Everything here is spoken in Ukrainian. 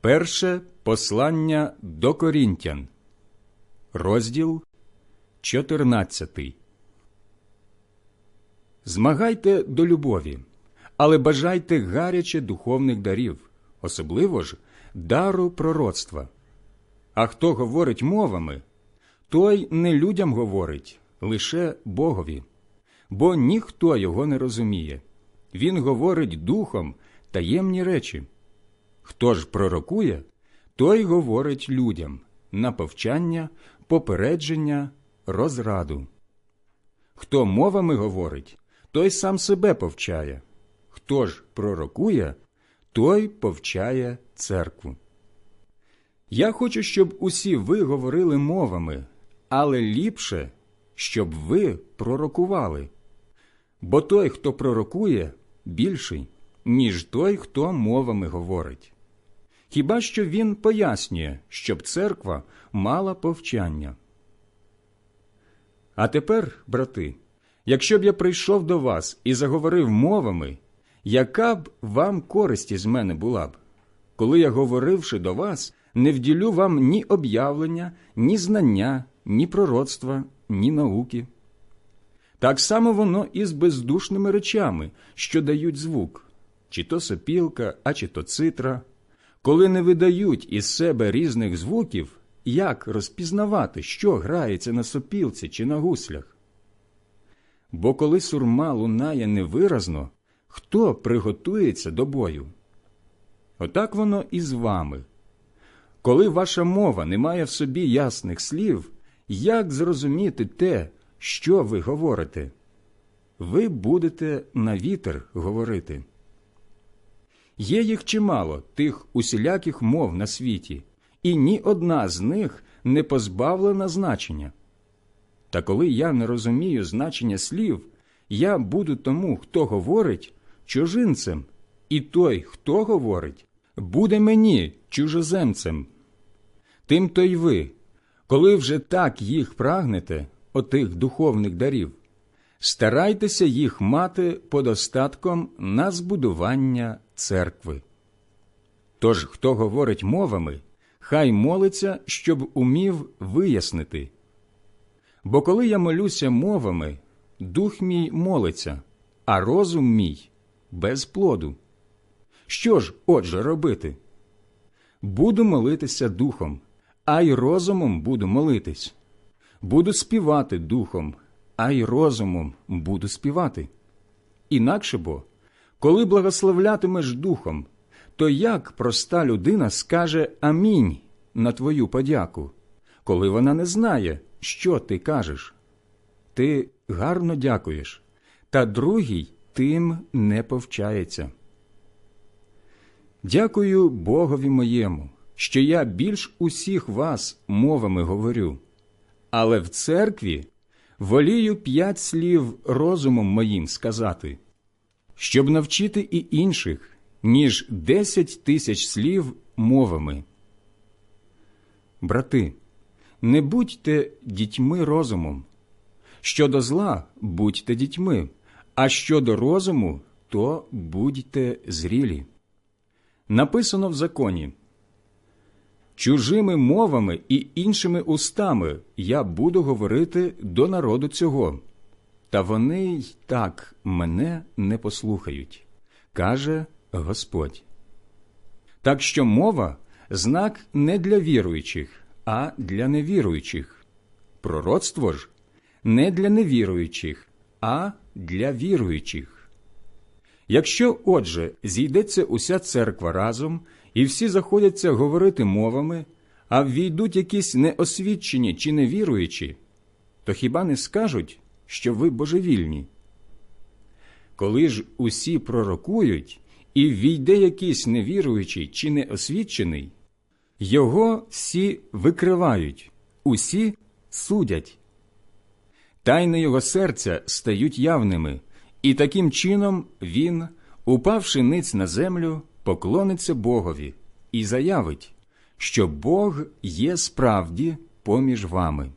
Перше послання до Корінтян, розділ 14. Змагайте до любові, але бажайте гаряче духовних дарів, особливо ж дару пророцтва. А хто говорить мовами, той не людям говорить, лише Богові, бо ніхто його не розуміє. Він говорить духом таємні речі. Хто ж пророкує, той говорить людям на повчання, попередження, розраду. Хто мовами говорить, той сам себе повчає. Хто ж пророкує, той повчає церкву. Я хочу, щоб усі ви говорили мовами, але ліпше, щоб ви пророкували. Бо той, хто пророкує, більший, ніж той, хто мовами говорить. Хіба що він пояснює, щоб церква мала повчання. А тепер, брати, якщо б я прийшов до вас і заговорив мовами, яка б вам користь із мене була б, коли я, говоривши до вас, не вділю вам ні об'явлення, ні знання, ні пророцтва, ні науки. Так само воно і з бездушними речами, що дають звук, чи то сопілка, а чи то цитра. Коли не видають із себе різних звуків, як розпізнавати, що грається на сопілці чи на гуслях? Бо коли сурма лунає невиразно, хто приготується до бою? Отак воно і з вами. Коли ваша мова не має в собі ясних слів, як зрозуміти те, що ви говорите? Ви будете на вітер говорити. Є їх чимало, тих усіляких мов на світі, і ні одна з них не позбавлена значення. Та коли я не розумію значення слів, я буду тому, хто говорить, чужинцем, і той, хто говорить, буде мені чужоземцем. Тим то й ви, коли вже так їх прагнете, отих духовних дарів, старайтеся їх мати подостатком на збудування церкви. Тож, хто говорить мовами, хай молиться, щоб умів вияснити. Бо коли я молюся мовами, дух мій молиться, а розум мій без плоду. Що ж, отже, робити? Буду молитися духом, а й розумом буду молитись. Буду співати духом, а й розумом буду співати. Інакше бо, коли благословлятимеш духом, то як проста людина скаже амінь на твою подяку, коли вона не знає, що ти кажеш? Ти гарно дякуєш, та другий тим не повчається. Дякую Богові моєму, що я більш усіх вас мовами говорю, але в церкві волію п'ять слів розумом моїм сказати, щоб навчити і інших, ніж десять тисяч слів мовами. Брати, не будьте дітьми розумом. Щодо зла будьте дітьми, а щодо розуму, то будьте зрілі. Написано в законі чужими мовами і іншими устами я буду говорити до народу цього, та вони й так мене не послухають, каже Господь. Так що мова знак не для віруючих, а для невіруючих. Пророцтво ж не для невіруючих, а для віруючих. Якщо, отже, зійдеться уся церква разом, і всі заходяться говорити мовами, а ввійдуть якісь неосвідчені чи невіруючі, то хіба не скажуть, що ви божевільні? Коли ж усі пророкують, і ввійде якийсь невіруючий чи неосвідчений, його всі викривають, усі судять. Тайни його серця стають явними, і таким чином він, упавши ниць на землю, поклониться Богові і заявить, що Бог є справді поміж вами.